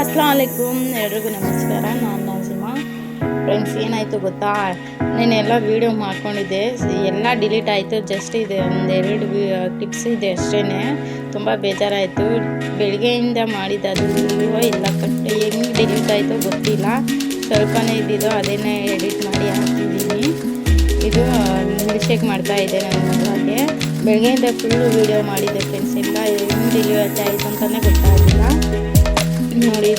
ಅಸ್ಲಾಮಲೈಕುಮ್, ಎಲ್ರಿಗೂ ನಮಸ್ಕಾರ. ನಾನು ನಾಜಿಮಾ ಫ್ರೆಂಡ್ಸ್ ಏನಾಯಿತು ಗೊತ್ತಾ? ನೀನೆಲ್ಲ ವೀಡಿಯೋ ಮಾಡ್ಕೊಂಡಿದ್ದೆ. ಎಲ್ಲ ಡಿಲೀಟ್ ಆಯಿತು. ಜಸ್ಟ್ ಇದೆ, ಒಂದು ಎರಡು ಟಿಪ್ಸ್ ಇದೆ ಅಷ್ಟೇ ತುಂಬ ಬೇಜಾರಾಯಿತು. ಬೆಳಗ್ಗೆಯಿಂದ ಮಾಡಿದ್ದು ಅದು ವೀಡಿಯೋ ಎಲ್ಲ ಕಟ್ ಹೆಂಗೆ ಡಿಲೀಟ್ ಆಯಿತು ಗೊತ್ತಿಲ್ಲ. ಸ್ವಲ್ಪನೇ ಇದ್ದಿದ್ದು ಅದನ್ನೇ ಎಡಿಟ್ ಮಾಡಿ ಹಾಕ್ತಿದ್ದೀನಿ. ಇದು ಮಿಲ್ಶೇಕ್ ಮಾಡ್ತಾ ಇದೆ ನನ್ನ ಮಗಳಿಗೆ. ಬೆಳಗ್ಗೆಯಿಂದ ಫುಲ್ಲು ವೀಡಿಯೋ ಮಾಡಿದ್ದೆ ಫ್ರೆಂಡ್ಸ್ ಎಲ್ಲ ಹೆಂಗೆ ಡಿಲೀಟ್ ಆಯಿತು ಅಂತಲೇ ಗೊತ್ತಾಗಿಲ್ಲ ನೋಡಿ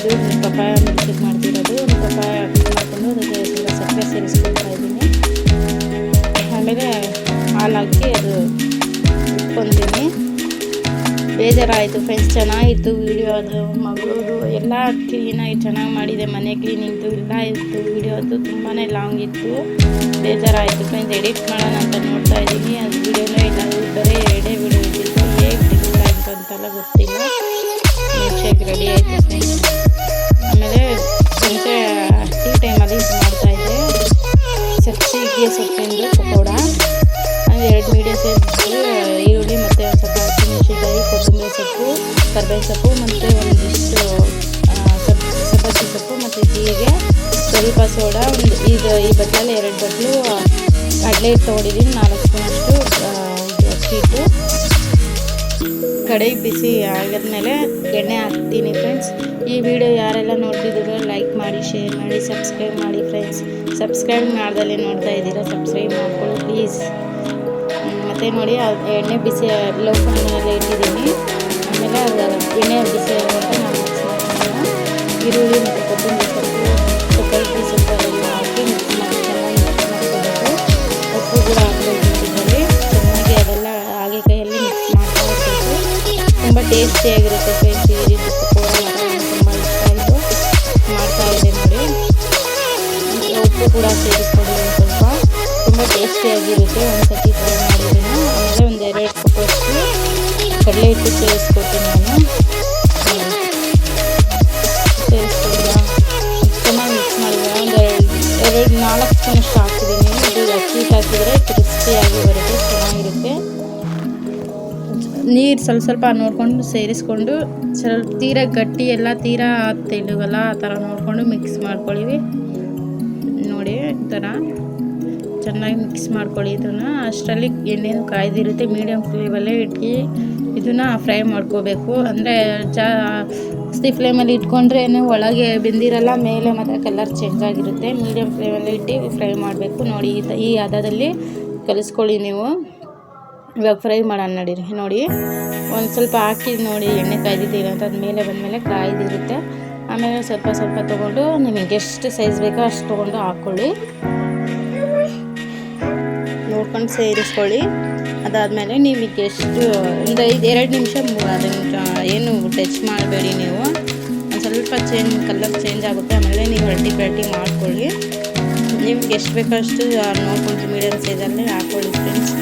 ಪಪ್ಪಾಯ ಮಿಲ್ಕ್ ಮಾಡ್ತಿರೋದು. ಒಂದು ಪಪ್ಪಾಯ ಮಾಡಿಕೊಂಡು ಅದಕ್ಕೆ ಸ್ವಲ್ಪ ಸಕ್ಕರೆ ಸೇರಿಸ್ಕೊಳ್ತಾ ಇದ್ದೀನಿ. ಆಮೇಲೆ ಹಾಲು ಹಾಕಿ ಅದು ಇಟ್ಕೊತೀನಿ ಬೇಜಾರಾಯಿತು ಫ್ರೆಂಡ್ಸ್ ಚೆನ್ನಾಗಿತ್ತು ವಿಡಿಯೋ ಅದು ಮಗಳದು ಎಲ್ಲ ಕ್ಲೀನಾಗಿ ಚೆನ್ನಾಗಿ ಮಾಡಿದೆ, ಮನೆ ಕ್ಲೀನಿಂಗ್ದು ಎಲ್ಲ ಇತ್ತು ವೀಡಿಯೋ ಅದು ತುಂಬಾ ಲಾಂಗ್ ಇತ್ತು. ಬೇಜಾರಾಯಿತು ಫ್ರೆಂಡ್ಸ್ ಎಡಿಟ್ ಮಾಡೋಣ ಅಂತ ನೋಡ್ತಾ ಇದ್ದೀನಿ. ಅದು ವಿಡಿಯೋನೇ ಇಲ್ಲ ಬರೀ ಎರಡೇ ವಿಡಿಯೋ ಇದ್ದಿತ್ತು ಹೇಗೆ ಅಂತಲ್ಲ ಆಯಿತು ಅಂತೆಲ್ಲ ಗೊತ್ತಿಲ್ಲ. ಸಬ್ಸಿಗೆ ಸೊಪ್ಪಿಂದು ಪಕೋಡ ಎರಡು ಮೀಡಿಯಂ ಸೈಜ್ ಈರುಳ್ಳಿ ಮತ್ತು ಒಂದು ಸ್ವಲ್ಪ ಹಸಿಮೆಣಸಿನ್ಕಾಯಿ, ಕೊತ್ತಂಬರಿ ಸೊಪ್ಪು ಕರ್ಬೇವು ಸೊಪ್ಪು ಮತ್ತು ಒಂದಿಷ್ಟು ಸಬ್ಬಸಿ ಸೊಪ್ಪು ಮತ್ತು ಜೀರಿಗೆ, ಸ್ವಲ್ಪ ಸೋಡಾ, ಒಂದು ಈಗ ಈ ಬಟ್ಲಲ್ಲಿ ಎರಡು ಬಟ್ಲು ಕಡಲೆ ಹಿಟ್ಟು ತೊಗೊಂಡಿದ್ದೀನಿ, ನಾಲ್ಕು ಸ್ಪೂನಷ್ಟು ಹಿಟ್ಟು. ಕಡಾಯಿ ಬಿಸಿ ಆಗಿದ್ಮೇಲೆ ಎಣ್ಣೆ ಹಾಕ್ತೀನಿ ಫ್ರೆಂಡ್ಸ್ ಈ ವಿಡಿಯೋ ಯಾರೆಲ್ಲ ನೋಡ್ತಿದ್ದೀರೋ ಲೈಕ್ ಮಾಡಿ ಶೇರ್ ಮಾಡಿ ಸಬ್ಸ್ಕ್ರೈಬ್ ಮಾಡಿ ಫ್ರೆಂಡ್ಸ್ ಸಬ್ಸ್ಕ್ರೈಬ್ ಮಾಡ್ದಲ್ಲಿ ನೋಡ್ತಾ ಇದ್ದೀರಾ ಸಬ್ಸ್ಕ್ರೈಬ್ ಮಾಡ್ಕೊಳ್ಳಿ ಪ್ಲೀಸ್ ಮತ್ತು ನೋಡಿ, ಅದು ಎಣ್ಣೆ ಬಿಸಿ ಲೋ ಫ್ಲೇಮಲ್ಲಿ ಇಟ್ಟಿದ್ದೀನಿ. ಆಮೇಲೆ ಅದು ಎಣ್ಣೆ ಬಿಸಿ ಆಗುವಂತ ನಾನು ಈರುಳ್ಳಿ ಟೇಸ್ಟಿಯಾಗಿರುತ್ತೆ ಫ್ರೆಂಡ್ಸ್ ಈ ರೀತಿ ಪಕೋಡ ತುಂಬ ಇಷ್ಟ ಆಯಿತು ಮಾಡ್ತಾ ಇದೆ ನೋಡಿ. ಉಪ್ಪು ಕೂಡ ಸೇರಿಸ್ಕೊಡಿ ಒಂದು ಸ್ವಲ್ಪ. ತುಂಬ ಟೇಸ್ಟಿಯಾಗಿರುತ್ತೆ ಒಂದು ಸತಿ ಟ್ರೈ ಮಾಡಿದ್ದೀನಿ. ಆಮೇಲೆ ಒಂದು ಎರಡು ಕಪ್ಪಷ್ಟು ಕಡಲೆ ಹಿಟ್ಟು ಸೇರಿಸ್ಕೊಡ್ತೀನಿ ನಾನು. ಸೇರಿಸ್ಕೊಡಿಲ್ಲ ಚೆನ್ನಾಗಿ ಮಿಕ್ಸ್ ಮಾಡಿದ್ದೀನಿ ಒಂದು ಎರಡು ನಾಲ್ಕು ಸ್ಪೂನಷ್ಟು ಹಾಕಿದ್ದೀನಿ. ಇದು ಅಕ್ಕಿ ಹಾಕಿದರೆ ನೀರು ಸ್ವಲ್ಪ ಸ್ವಲ್ಪ ನೋಡಿಕೊಂಡು ಸೇರಿಸ್ಕೊಂಡು ಸ್ವಲ್ಪ ತೀರ ಗಟ್ಟಿ ಎಲ್ಲ ತೀರ ತೆಳುವಲ್ಲ ಆ ಥರ ನೋಡಿಕೊಂಡು ಮಿಕ್ಸ್ ಮಾಡ್ಕೊಳ್ಳಿ ನೋಡಿ ಈ ಥರ ಚೆನ್ನಾಗಿ ಮಿಕ್ಸ್ ಮಾಡ್ಕೊಳ್ಳಿ ಇದನ್ನು. ಅಷ್ಟರಲ್ಲಿ ಎಣ್ಣೆನೂ ಕಾಯ್ದಿರುತ್ತೆ. ಮೀಡಿಯಮ್ ಫ್ಲೇಮಲ್ಲೇ ಇಟ್ಟು ಇದನ್ನು ಫ್ರೈ ಮಾಡ್ಕೋಬೇಕು. ಅಂದರೆ ಜಾಸ್ತಿ ಫ್ಲೇಮಲ್ಲಿ ಇಟ್ಕೊಂಡ್ರೆ ಒಳಗೆ ಬೆಂದಿರಲ್ಲ, ಮೇಲೆ ಮಾತ್ರ ಕಲರ್ ಚೇಂಜ್ ಆಗಿರುತ್ತೆ. ಮೀಡಿಯಮ್ ಫ್ಲೇಮಲ್ಲಿ ಇಟ್ಟು ಫ್ರೈ ಮಾಡಬೇಕು. ನೋಡಿ ಈ ಹದದಲ್ಲಿ ಕಲಿಸ್ಕೊಳ್ಳಿ ನೀವು. ಇವಾಗ ಫ್ರೈ ಮಾಡೋಣ ನಡೀರಿ. ನೋಡಿ, ಒಂದು ಸ್ವಲ್ಪ ಹಾಕಿ ನೋಡಿ ಎಣ್ಣೆ ಕಾಯ್ದಿದ್ದೀರ ಅಂತ ಅದ ಮೇಲೆ ಬಂದಮೇಲೆ ಕಾಯ್ದಿರುತ್ತೆ. ಆಮೇಲೆ ಸ್ವಲ್ಪ ಸ್ವಲ್ಪ ತೊಗೊಂಡು ನಿಮಗೆ ಎಷ್ಟು ಸೈಜ್ ಬೇಕೋ ಅಷ್ಟು ತೊಗೊಂಡು ಹಾಕ್ಕೊಳ್ಳಿ ನೋಡ್ಕೊಂಡು ಸೇರಿಸ್ಕೊಳ್ಳಿ. ಅದಾದಮೇಲೆ ನಿಮಗೆ ಎಷ್ಟು, ಒಂದು ಐದು, ಎರಡು ನಿಮಿಷ ಅದನ್ನು ಏನು ಟಚ್ ಮಾಡಬೇಡಿ ನೀವು. ಒಂದು ಸ್ವಲ್ಪ ಚೇಂಜ್ ಕಲರ್ ಚೇಂಜ್ ಆಗುತ್ತೆ. ಆಮೇಲೆ ನೀವು ಅಲ್ಟಿ ಪಲ್ಟಿ ಮಾಡ್ಕೊಳ್ಳಿ. ನಿಮ್ಗೆ ಎಷ್ಟು ಬೇಕೋ ಅಷ್ಟು ನೋಡ್ಕೊಂಡು ಮೀಡಿಯಮ್ ಸೈಜಲ್ಲಿ ಹಾಕ್ಕೊಳ್ಳಿ ಫ್ರೆಂಡ್ಸ್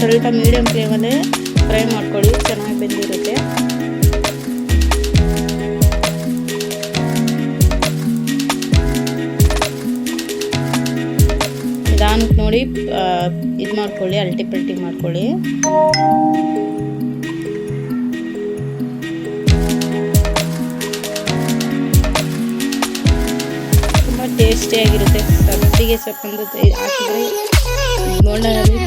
ಸ್ವಲ್ಪ ಮೀಡಿಯಮ್ ಫ್ಲೇಮಲ್ಲೇ ಫ್ರೈ ಮಾಡ್ಕೊಳ್ಳಿ, ಚೆನ್ನಾಗಿ ಬೆಂದಿರುತ್ತೆ. ನಿಧಾನಕ್ಕೆ ನೋಡಿ ಇದು ಮಾಡ್ಕೊಳ್ಳಿ, ಅಲ್ಟಿ ಪಲ್ಟಿ ಮಾಡ್ಕೊಳ್ಳಿ. ತುಂಬ ಟೇಸ್ಟಿಯಾಗಿರುತ್ತೆ ಸಬ್ಸಿಗೆ ಸೊಪ್ಪಂದು ಹಾಕಿದ್ರೆ ಬೋಂಡದಲ್ಲಿ